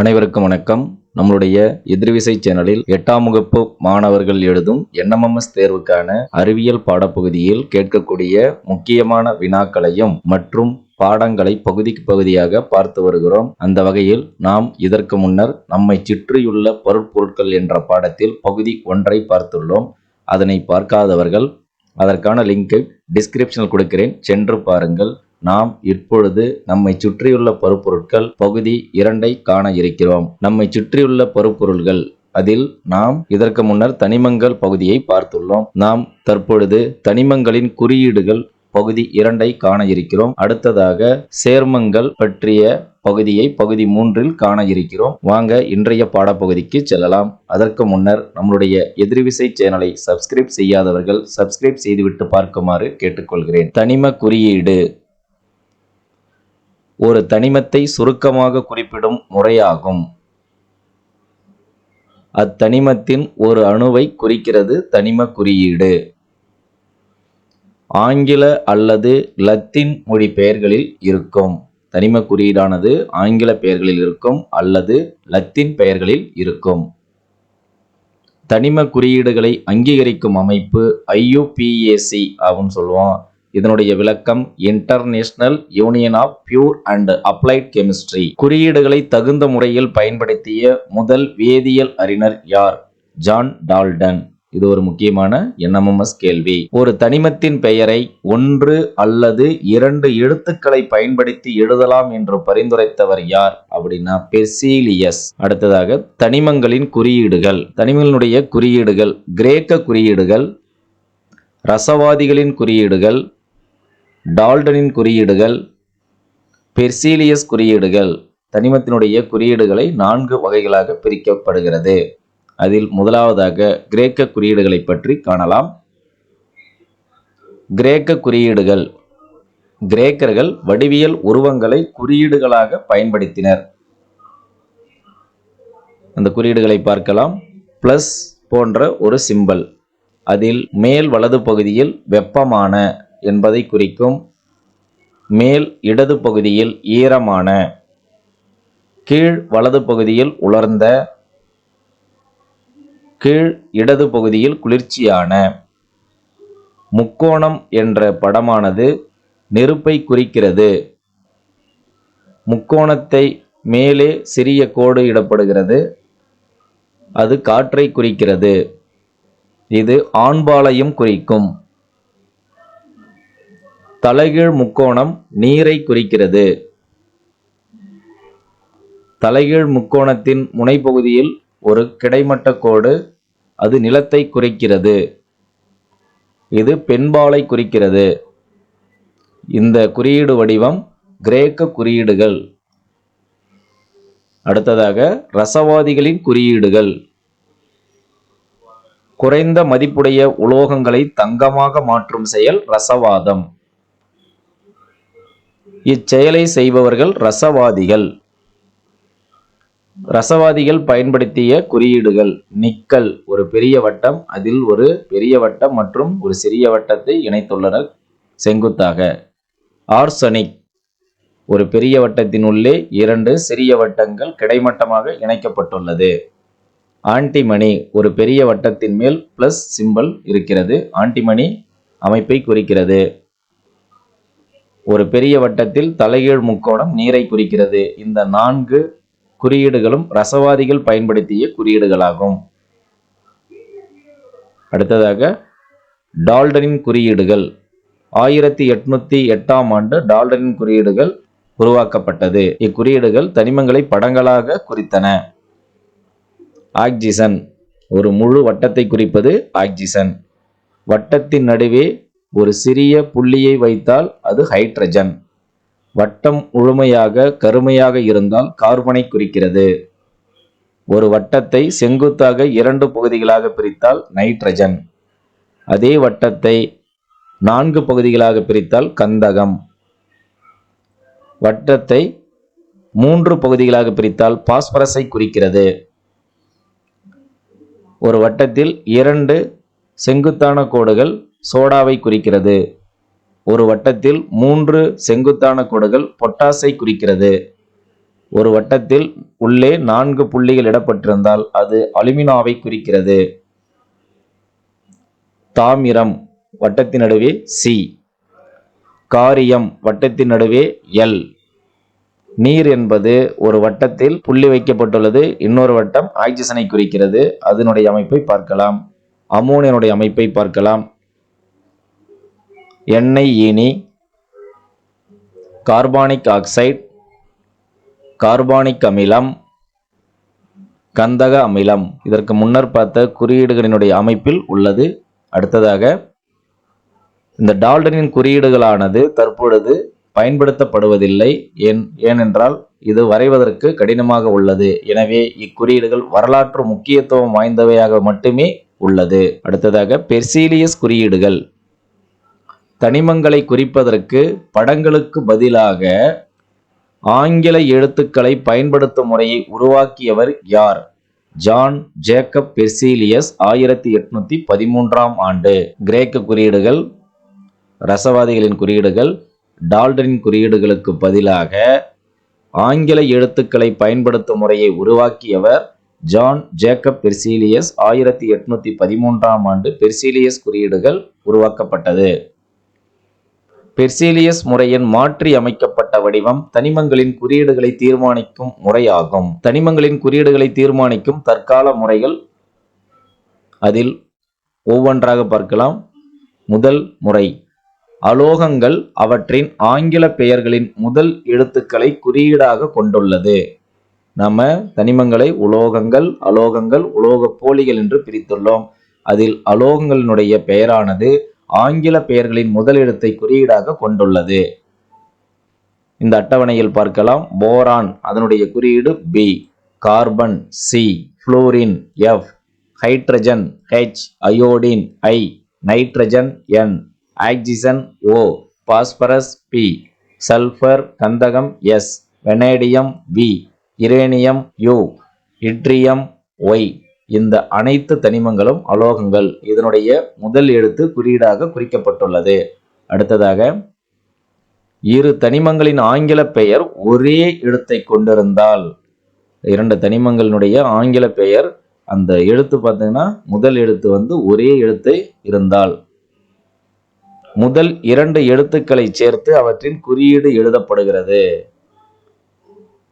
அனைவருக்கும் வணக்கம். நம்மளுடைய எதிர்விசை சேனலில் எட்டாம் வகுப்பு மாணவர்கள் எழுதும் என்எம்எம்எஸ் தேர்வுக்கான அறிவியல் பாடப்பகுதியில் கேட்கக்கூடிய முக்கியமான வினாக்களையும் மற்றும் பாடங்களை பகுதிக்கு பகுதியாக பார்த்து வருகிறோம். அந்த வகையில் நாம் இதற்கு முன்னர் நம்மை சுற்றியுள்ள பொருட்பொருட்கள் என்ற பாடத்தில் பகுதி ஒன்றை பார்த்துள்ளோம். அதனை பார்க்காதவர்கள் அதற்கான லிங்கை டிஸ்கிரிப்ஷனில் கொடுக்கிறேன். சென்று பாருங்கள். நாம் இப்பொழுது நம்மை சுற்றியுள்ள பருப்பொருட்கள் பகுதி இரண்டை காண இருக்கிறோம். நம்மை சுற்றியுள்ள பருப்பொருள்கள் அதில் நாம் இதற்கு முன்னர் தனிமங்கள் பகுதியை பார்த்துள்ளோம். நாம் தற்பொழுது தனிமங்களின் குறியீடுகள் பகுதி இரண்டை காண இருக்கிறோம். அடுத்ததாக சேர்மங்கள் பற்றிய பகுதியை பகுதி மூன்றில் காண இருக்கிறோம். வாங்க இன்றைய பாடப்பகுதிக்கு செல்லலாம். அதற்கு முன்னர் நம்மளுடைய எதிர்விசை சேனலை சப்ஸ்கிரைப் செய்யாதவர்கள் சப்ஸ்கிரைப் செய்துவிட்டு பார்க்குமாறு கேட்டுக்கொள்கிறேன். தனிம குறியீடு ஒரு தனிமத்தை சுருக்கமாக குறிப்பிடும் முறையாகும். அத்தனிமத்தின் ஒரு அணுவை குறிக்கிறது தனிம குறியீடு. ஆங்கில அல்லது லத்தீன் மொழி பெயர்களில் இருக்கும். தனிம குறியீடானது ஆங்கில பெயர்களில் இருக்கும் அல்லது லத்தீன் பெயர்களில் இருக்கும். தனிம குறியீடுகளை அங்கீகரிக்கும் அமைப்பு ஐயுபிஏசி அப்படின்னு சொல்லுவோம். இதனுடைய விளக்கம் international union of pure and applied chemistry குறியீடுகளை தகுந்த முறையில் பயன்படுத்திய முதல் வேதியியல் அறிஞர் யார்? ஜான் டால்டன் இது ஒரு முக்கியமான என்எம்எம்எஸ் கேள்வி. ஒரு தனிமத்தின் பெயரை ஒன்று அல்லது இரண்டு எழுத்துக்களை பயன்படுத்தி எழுதலாம் என்று பரிந்துரைத்தவர் யார் அப்படின்னா பெசீலியஸ் அடுத்ததாக தனிமங்களின் குறியீடுகள். தனிமங்களுடைய குறியீடுகள் கிரேக்க குறியீடுகள் ரசவாதிகளின் குறியீடுகள் டால்டனின் குறியீடுகள் பெர்சீலியஸ் குறியீடுகள் தனிமத்தினுடைய குறியீடுகளை நான்கு வகைகளாக பிரிக்கப்படுகிறது. அதில் முதலாவதாக கிரேக்க குறியீடுகளை பற்றி காணலாம். கிரேக்க குறியீடுகள். கிரேக்கர்கள் வடிவியல் உருவங்களை குறியீடுகளாக பயன்படுத்தினர். அந்த குறியீடுகளை பார்க்கலாம். பிளஸ் போன்ற ஒரு சிம்பல். அதில் மேல் வலது பகுதியில் வெப்பமான என்பதை குறிக்கும் மேல் இடது பகுதியில் ஈரமான கீழ் வலது பகுதியில் உலர்ந்த கீழ் இடது பகுதியில் குளிர்ச்சியான. முக்கோணம் என்ற படமானது நெருப்பை குறிக்கிறது. முக்கோணத்தை மேலே சிறிய கோடு இடப்படுகிறது. அது காற்றை குறிக்கிறது. இது ஆண்பாலையும் குறிக்கும். தலைகீழ் முக்கோணம் நீரை குறிக்கிறது. தலைகீழ் முக்கோணத்தின் முனைப்பகுதியில் ஒரு கிடைமட்ட கோடு அது நிலத்தை குறிக்கிறது. இது பெண்பாலை குறிக்கிறது. இந்த குறியீடு வடிவம் கிரேக்க குறியீடுகள். அடுத்ததாக ரசவாதிகளின் குறியீடுகள். குறைந்த மதிப்புடைய உலோகங்களை தங்கமாக மாற்றும் செயல் ரசவாதம். இச்செயலை செய்பவர்கள் ரசவாதிகள். ரசவாதிகள் பயன்படுத்திய குறியீடுகள். நிக்கல் ஒரு பெரிய வட்டம் அதில் ஒரு பெரிய வட்டம் மற்றும் ஒரு சிறிய வட்டத்தை இணைத்துள்ளனர் செங்குத்தாக. ஆர்சனிக் ஒரு பெரிய வட்டத்தின் உள்ளே இரண்டு சிறிய வட்டங்கள் கிடைமட்டமாக இணைக்கப்பட்டுள்ளது. ஆன்டிமணி ஒரு பெரிய வட்டத்தின் மேல் பிளஸ் சிம்பல் இருக்கிறது. ஆன்டிமணி அமைப்பை குறிக்கிறது. ஒரு பெரிய வட்டத்தில் தலைகீழ் முக்கோணம் நீரை குறிக்கிறது. இந்த நான்கு குறியீடுகளும் ரசவாதிகள் பயன்படுத்திய குறியீடுகளாகும். அடுத்ததாக டால்டனின் குறியீடுகள். ஆயிரத்தி எட்நூத்தி எட்டாம் ஆண்டு டால்டனின் குறியீடுகள் உருவாக்கப்பட்டது. இக்குறியீடுகள் தனிமங்களை படங்களாக குறித்தன. ஆக்சிசன். ஒரு முழு வட்டத்தை குறிப்பது ஆக்சிசன். வட்டத்தின் நடுவே ஒரு சிறிய புள்ளியை வைத்தால் அது ஹைட்ரஜன். வட்டம் முழுமையாக கருமையாக இருந்தால் கார்பனை குறிக்கிறது. ஒரு வட்டத்தை செங்குத்தாக இரண்டு பகுதிகளாக பிரித்தால் நைட்ரஜன். அதே வட்டத்தை நான்கு பகுதிகளாக பிரித்தால் கந்தகம். வட்டத்தை மூன்று பகுதிகளாக பிரித்தால் பாஸ்பரஸை குறிக்கிறது. ஒரு வட்டத்தில் இரண்டு செங்குத்தான கோடுகள் சோடாவை குறிக்கிறது. ஒரு வட்டத்தில் மூன்று செங்குத்தான கோடுகள் பொட்டாசை குறிக்கிறது. ஒரு வட்டத்தில் உள்ளே நான்கு புள்ளிகள் இடப்பட்டிருந்தால் அது அலுமினாவை குறிக்கிறது. தாமிரம் வட்டத்தின் நடுவே சி காரியம் வட்டத்தின் நடுவே எல் நீர் என்பது ஒரு வட்டத்தில் புள்ளி வைக்கப்பட்டுள்ளது. இன்னொரு வட்டம் ஆக்சிஜனை குறிக்கிறது. அதனுடைய அமைப்பை பார்க்கலாம். அமோனியனுடைய அமைப்பை பார்க்கலாம். எண்ணெய் ஈனி கார்பானிக் ஆக்சைடு கார்பானிக் அமிலம் கந்தக அமிலம். இதற்கு முன்னர் பார்த்த குறியீடுகளினுடைய அமைப்பில் உள்ளது. அடுத்ததாக இந்த டால்டனின் குறியீடுகளானது தற்பொழுது பயன்படுத்தப்படுவதில்லை. ஏன் ஏனென்றால் இது வரைவதற்கு கடினமாக உள்ளது. எனவே இக்குறியீடுகள் வரலாற்று முக்கியத்துவம் வாய்ந்தவையாக மட்டுமே உள்ளது. அடுத்ததாக பெர்சீலியஸ் குறியீடுகள். தனிமங்களை குறிப்பதற்கு படங்களுக்கு பதிலாக ஆங்கில எழுத்துக்களை பயன்படுத்தும் முறையை உருவாக்கியவர் யார்? ஜான் ஜேக்கப் பெர்சீலியஸ் ஆயிரத்தி எட்நூத்தி பதிமூன்றாம் ஆண்டு. கிரேக்க குறியீடுகள் ரசவாதிகளின் குறியீடுகள் டால்டனின் குறியீடுகளுக்கு பதிலாக ஆங்கில எழுத்துக்களை பயன்படுத்தும் முறையை உருவாக்கியவர் ஜான் ஜேக்கப் பெர்சீலியஸ் ஆயிரத்தி எட்நூத்தி பதிமூன்றாம் ஆண்டு பெர்சீலியஸ் குறியீடுகள் உருவாக்கப்பட்டது. பெர்சீலியஸ் முறையின் மாற்றி அமைக்கப்பட்ட வடிவம் தனிமங்களின் குறியீடுகளை தீர்மானிக்கும் முறையாகும். தனிமங்களின் குறியீடுகளை தீர்மானிக்கும் தற்கால முறைகள் அதில் ஒவ்வொன்றாக பார்க்கலாம். முதல் முறை. அலோகங்கள் அவற்றின் ஆங்கில பெயர்களின் முதல் எழுத்துக்களை குறியீடாக கொண்டுள்ளது. நம்ம தனிமங்களை உலோகங்கள் அலோகங்கள் உலோக போலிகள் என்று பிரித்துள்ளோம். அதில் அலோகங்களினுடைய பெயரானது ஆங்கில பெயர்களின் முதலிடத்தை குறியீடாக கொண்டுள்ளது. இந்த அட்டவணையில் பார்க்கலாம். போரான் அதனுடைய குறியீடு B carbon C fluorine F hydrogen H iodine I nitrogen N oxygen O phosphorus P sulphur கந்தகம் S vanadium V uranium U yttrium Y இந்த அனைத்து தனிமங்களும் அலோகங்கள். இதனுடைய முதல் எழுத்து குறியீடாக குறிக்கப்பட்டுள்ளது. அடுத்ததாக இரு தனிமங்களின் ஆங்கில பெயர் ஒரே எழுத்தை கொண்டிருந்தால். இரண்டு தனிமங்களினுடைய ஆங்கில பெயர் அந்த எழுத்து பார்த்தீங்கன்னா முதல் எழுத்து வந்து ஒரே எழுத்தை இருந்தால். முதல் இரண்டு எழுத்துக்களை சேர்த்து அவற்றின் குறியீடு எழுதப்படுகிறது.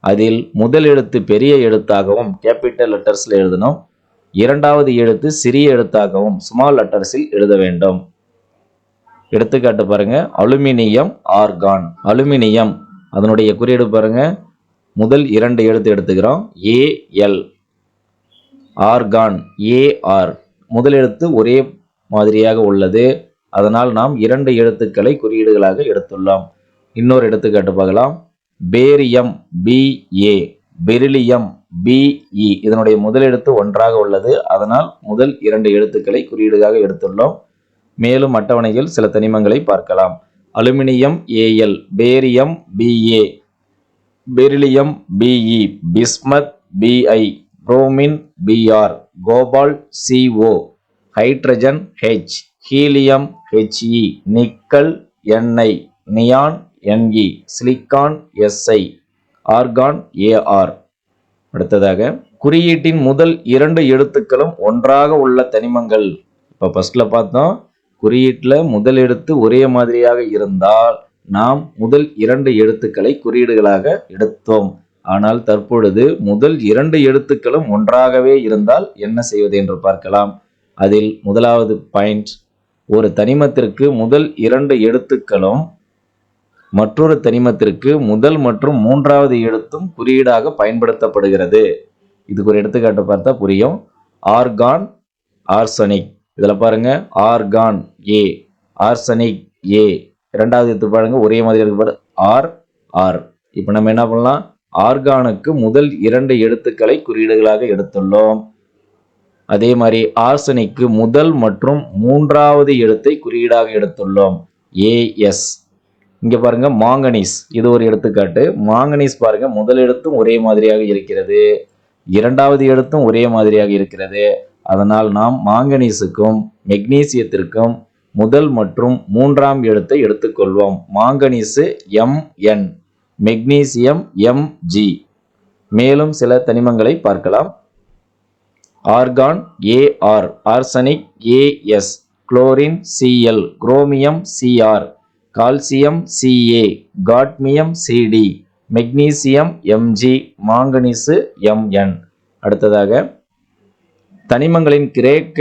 அதில் முதல் எழுத்து பெரிய எழுத்தாகவும் கேபிட்டல் லெட்டர்ஸில் எழுதணும். இரண்டாவது எழுத்து சிறிய எழுத்தாகவும் ஸ்மால் லெட்டர்ஸில் எழுத வேண்டும். எடுத்துக்காட்டு பாருங்க. Aluminium argon. அலுமினியம் அதனுடைய குறியீடு பாருங்க. முதல் இரண்டு எழுத்து எடுத்துக்கிறோம். ஏஎல் ஆர்கான் ஏஆர் முதல் எழுத்து ஒரே மாதிரியாக உள்ளது. அதனால் நாம் இரண்டு எழுத்துக்களை குறியீடுகளாக எடுத்துள்ளோம். இன்னொரு எடுத்துக்காட்டு பார்க்கலாம். Barium BA beryllium BE e. இதனுடைய முதல் எழுத்து ஒன்றாக உள்ளது. அதனால் முதல் இரண்டு எழுத்துக்களை குறியீடுகாக எடுத்துள்ளோம். மேலும் அட்டவணையில் சில தனிமங்களை பார்க்கலாம். Aluminium AL barium BA beryllium BE bismuth BI bromine BR cobalt CO hydrogen H helium HE nickel NI neon NE silicon SI argon AR அடுத்ததாக குறியீட்டின் முதல் இரண்டு எழுத்துக்களும் ஒன்றாக உள்ள தனிமங்கள். இப்போ ஃபர்ஸ்ட்ல பார்த்தோம் குறியீட்டில் முதல் எழுத்து ஒரே மாதிரியாக இருந்தால் நாம் முதல் இரண்டு எழுத்துக்களை குறியீடுகளாக எடுத்தோம். ஆனால் தற்பொழுது முதல் இரண்டு எழுத்துக்களும் ஒன்றாகவே இருந்தால் என்ன செய்வது என்று பார்க்கலாம். அதில் முதலாவது பாயிண்ட் ஒரு தனிமத்திற்கு முதல் இரண்டு எழுத்துக்களும் மற்றொரு தனிமத்திற்கு முதல் மற்றும் மூன்றாவது எழுத்தும் குறியீடாக பயன்படுத்தப்படுகிறது. இதுக்கு ஒரு எடுத்துக்காட்டு பார்த்தா புரியும். Argon arsenic. இதில் பாருங்க ஆர்கான் ஏ. ஆர்சனிக் ஏ. இரண்டாவது எழுத்து பாருங்க ஒரே மாதிரி இருக்கு ஆர் ஆர். இப்போ நம்ம என்ன பண்ணலாம்? ஆர்கானுக்கு முதல் இரண்டு எழுத்துக்களை குறியீடுகளாக எடுத்துள்ளோம். அதே மாதிரி ஆர்சனிக்கு முதல் மற்றும் மூன்றாவது எழுத்தை குறியீடாக எடுத்துள்ளோம். ஏஎஸ் இங்க பாருங்க மாங்கனீஸ். இது ஒரு எடுத்துக்காட்டு. மாங்கனீஸ் பாருங்க முதல் எழுத்தும் ஒரே மாதிரியாக இருக்கிறது. இரண்டாவது எழுத்தும் ஒரே மாதிரியாக இருக்கிறது. அதனால் நாம் மாங்கனீஸுக்கும் மெக்னீசியத்திற்கும் முதல் மற்றும் மூன்றாம் எழுத்தை எடுத்துக்கொள்வோம். Manganese M N magnesium M G மேலும் சில தனிமங்களை பார்க்கலாம். Argon AR. Arsenic AS. Chlorine CL. Chromium CR. Calcium CA cadmium CD magnesium MG manganese MN அடுத்ததாக தனிமங்களின் கிரேக்க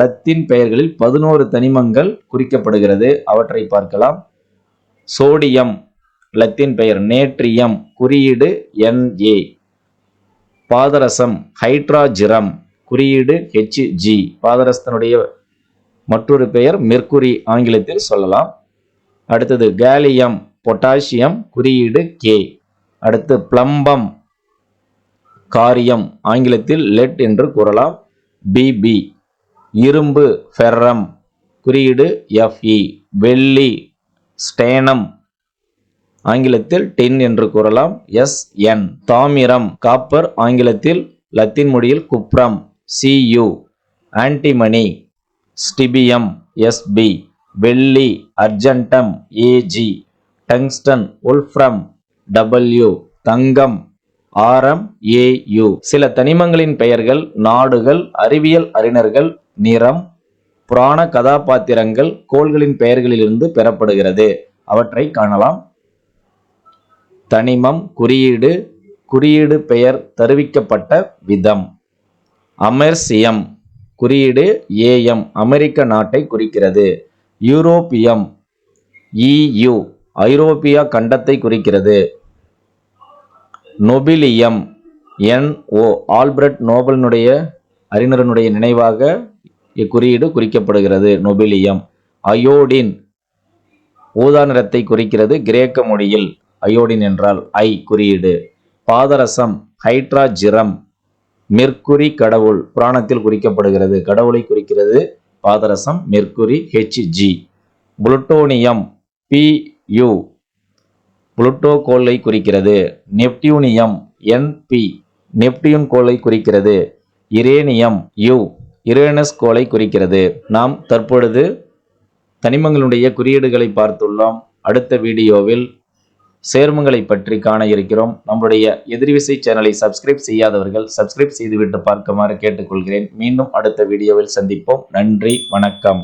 லத்தின் பெயர்களில் பதினோரு தனிமங்கள் குறிக்கப்படுகிறது. அவற்றை பார்க்கலாம். சோடியம் லத்தீன் பெயர் நேட்ரியம் குறியீடு என்ஏ பாதரசம் ஹைட்ராஜிரம் குறியீடு ஹெச்ஜி பாதரசத்தினுடைய மற்றொரு பெயர் மெர்க்குரி ஆங்கிலத்தில் சொல்லலாம். அடுத்தது கேலியம் பொட்டாசியம் குறியீடு கே அடுத்து பிளம்பம் காரியம் ஆங்கிலத்தில் லெட் என்று கூறலாம். பிபி இரும்பு ஃபெர்ரம் குறியீடு எஃப்இ வெள்ளி ஸ்டேனம் ஆங்கிலத்தில் டின் என்று கூறலாம். எஸ்என் தாமிரம் காப்பர் ஆங்கிலத்தில் லத்தீன் மொழியில் cuprum C U antimony stibium SB வெள்ளி argentum AG tungsten wolfram W தங்கம் ஆரம் ஏயு சில தனிமங்களின் பெயர்கள் நாடுகள் அறிவியல் அறிஞர்கள் நிறம் புராண கதாபாத்திரங்கள் கோள்களின் பெயர்களிலிருந்து பெறப்படுகிறது. அவற்றை காணலாம். தனிமம் குறியீடு குறியீடு பெயர் தருவிக்கப்பட்ட விதம். அமெர்சியம் குறியீடு ஏஎம் அமெரிக்க நாட்டை குறிக்கிறது. யூரோப்பியம் இயு ஐரோப்பிய கண்டத்தை குறிக்கிறது. நொபிலியம் என்ஓ ஆல்பர்ட் நோபலினுடைய அறிஞரனுடைய நினைவாக இக்குறியீடு குறிக்கப்படுகிறது. நொபிலியம் அயோடின் ஊதா நிறத்தை குறிக்கிறது. கிரேக்க மொழியில் அயோடின் என்றால் ஐ குறியீடு. பாதரசம் ஹைட்ராஜிரம் மெர்க்குரி கடவுள் புராணத்தில் குறிக்கப்படுகிறது. கடவுளை குறிக்கிறது பாதரசம் mercury H G plutonium P U Pluto கோளை குறிக்கிறது. நெப்டியூனியம் என்பி நெப்டியூன் கோளை குறிக்கிறது. இரேனியம் யு இரேனஸ் கோளை குறிக்கிறது. நாம் தற்பொழுது தனிமங்களுடைய குறியீடுகளை பார்த்துள்ளோம். அடுத்த வீடியோவில் சேர்மங்களை பற்றி காண இருக்கிறோம். நம்முடைய எதிர்விசை சேனலை சப்ஸ்கிரைப் செய்யாதவர்கள் சப்ஸ்கிரைப் செய்துவிட்டு பார்க்குமாறு கேட்டுக்கொள்கிறேன். மீண்டும் அடுத்த வீடியோவில் சந்திப்போம். நன்றி வணக்கம்.